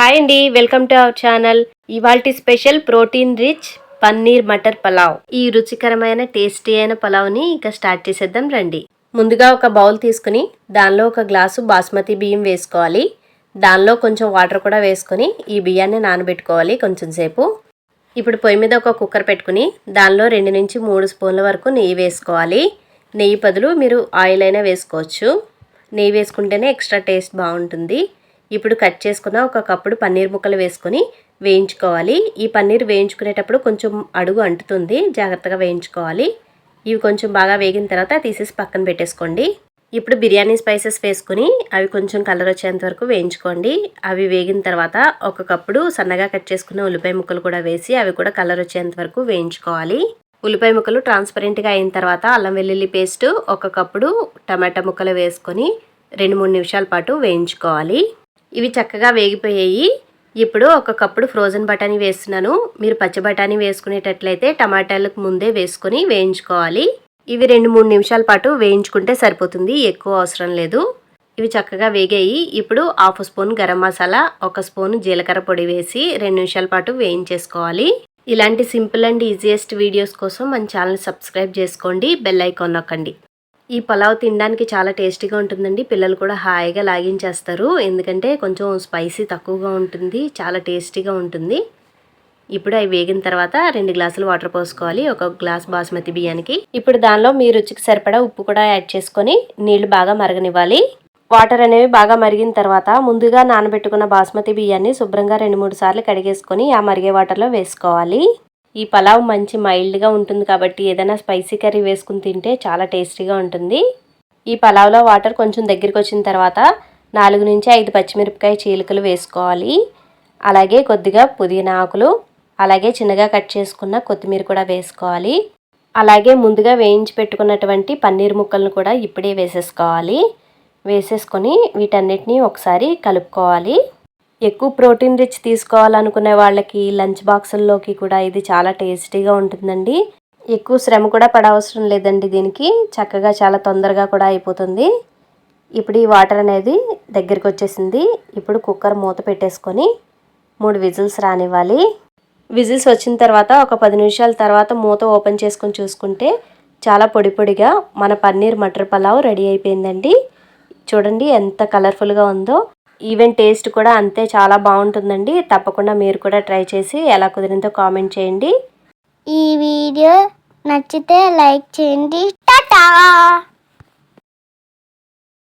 Hi అండి welcome to our channel. ఇవాల్టి special protein rich paneer matar pulao. ఈ రుచికరమైన టేస్టీ అయిన పలావ్ని ఇక స్టార్ట్ చేసేద్దాం రండి. ముందుగా ఒక బౌల్ తీసుకుని దానిలో ఒక గ్లాసు బాస్మతి బియ్యం వేసుకోవాలి. దానిలో కొంచెం వాటర్ కూడా వేసుకొని ఈ బియ్యాన్ని నానబెట్టుకోవాలి కొంచెం సేపు. ఇప్పుడు పొయ్యి మీద ఒక కుక్కర్ పెట్టుకుని దానిలో రెండు నుంచి మూడు స్పూన్ల వరకు నెయ్యి వేసుకోవాలి. నెయ్యి బదులు మీరు ఆయిల్ అయినా వేసుకోవచ్చు. నెయ్యి వేసుకుంటేనే ఎక్స్ట్రా టేస్ట్ బాగుంటుంది. ఇప్పుడు కట్ చేసుకున్న ఒక కప్పుడు పన్నీర్ ముక్కలు వేసుకొని వేయించుకోవాలి. ఈ పన్నీర్ వేయించుకునేటప్పుడు కొంచెం అడుగు అంటుతుంది. జాగ్రత్తగా వేయించుకోవాలి. ఇవి కొంచెం బాగా వేగిన తర్వాత తీసేసి పక్కన పెట్టేసుకోండి. ఇప్పుడు బిర్యానీ స్పైసెస్ వేసుకుని అవి కొంచెం కలర్ వచ్చేంత వరకు వేయించుకోండి. అవి వేగిన తర్వాత ఒక కప్పుడు సన్నగా కట్ చేసుకున్న ఉల్లిపాయ ముక్కలు కూడా వేసి అవి కూడా కలర్ వచ్చేంత వరకు వేయించుకోవాలి. ఉల్లిపాయ ముక్కలు ట్రాన్స్పరెంట్గా అయిన తర్వాత అల్లం వెల్లుల్లి పేస్ట్ ఒక కప్పుడు టమాటా ముక్కలు వేసుకొని రెండు మూడు నిమిషాల పాటు వేయించుకోవాలి. ఇవి చక్కగా వేగిపోయాయి. ఇప్పుడు ఒక కప్పుడు ఫ్రోజన్ బఠానీ వేస్తున్నాను. మీరు పచ్చి బఠానీ వేసుకునేటట్లయితే టమాటాలకు ముందే వేసుకొని వేయించుకోవాలి. ఇవి రెండు మూడు నిమిషాల పాటు వేయించుకుంటే సరిపోతుంది. ఎక్కువ అవసరం లేదు. ఇవి చక్కగా వేగాయి. ఇప్పుడు హాఫ్ స్పూన్ గరం మసాలా ఒక స్పూన్ జీలకర్ర పొడి వేసి రెండు నిమిషాల పాటు వేయించేసుకోవాలి. ఇలాంటి సింపుల్ అండ్ ఈజియెస్ట్ వీడియోస్ కోసం మన ఛానల్ సబ్స్క్రైబ్ చేసుకోండి. బెల్ ఐకాన్ నొక్కండి. ఈ పలావ్ తినడానికి చాలా టేస్టీగా ఉంటుందండి. పిల్లలు కూడా హాయిగా లాగించేస్తారు. ఎందుకంటే కొంచెం స్పైసీ తక్కువగా ఉంటుంది. చాలా టేస్టీగా ఉంటుంది. ఇప్పుడు అవి వేగిన తర్వాత రెండు గ్లాసులు వాటర్ పోసుకోవాలి. ఒక గ్లాస్ బాస్మతి బియ్యానికి. ఇప్పుడు దానిలో మీ రుచికి సరిపడా ఉప్పు కూడా యాడ్ చేసుకొని నీళ్ళు బాగా మరగనివ్వాలి. వాటర్ అనేవి బాగా మరిగిన తర్వాత ముందుగా నానబెట్టుకున్న బాస్మతి బియ్యాన్ని శుభ్రంగా రెండు మూడు సార్లు కడిగేసుకొని ఆ మరిగే వాటర్లో వేసుకోవాలి. ఈ పలావ్ మంచి మైల్డ్గా ఉంటుంది కాబట్టి ఏదైనా స్పైసీ కర్రీ వేసుకుని తింటే చాలా టేస్టీగా ఉంటుంది. ఈ పలావ్లో వాటర్ కొంచెం దగ్గరికి వచ్చిన తర్వాత నాలుగు నుంచి ఐదు పచ్చిమిరపకాయ చీలికలు వేసుకోవాలి. అలాగే కొద్దిగా పుదీనా ఆకులు అలాగే చిన్నగా కట్ చేసుకున్న కొత్తిమీర కూడా వేసుకోవాలి. అలాగే ముందుగా వేయించి పెట్టుకున్నటువంటి పన్నీర్ ముక్కలను కూడా ఇప్పుడే వేసేసుకోవాలి. వేసేసుకొని వీటన్నిటిని ఒకసారి కలుపుకోవాలి. ఎక్కువ ప్రోటీన్ రిచ్ తీసుకోవాలనుకునే వాళ్ళకి లంచ్ బాక్సుల్లోకి కూడా ఇది చాలా టేస్టీగా ఉంటుందండి. ఎక్కువ శ్రమ కూడా పడవసరం లేదండి దీనికి. చక్కగా చాలా తొందరగా కూడా అయిపోతుంది. ఇప్పుడు ఈ వాటర్ అనేది దగ్గరికి వచ్చేసింది. ఇప్పుడు కుక్కర్ మూత పెట్టేసుకొని మూడు విజిల్స్ రానివ్వాలి. విజిల్స్ వచ్చిన తర్వాత ఒక పది నిమిషాల తర్వాత మూత ఓపెన్ చేసుకొని చూసుకుంటే చాలా పొడి పొడిగా మన పన్నీర్ మటర్ పలావ్ రెడీ అయిపోయిందండి. చూడండి ఎంత కలర్ఫుల్గా ఉందో. ఈవెన్ టేస్ట్ కూడా అంతే చాలా బాగుంటుందండి. తప్పకుండా మీరు కూడా ట్రై చేసి ఎలా కుదిరిందో కామెంట్ చేయండి. ఈ వీడియో నచ్చితే లైక్ చేయండి. టాటా!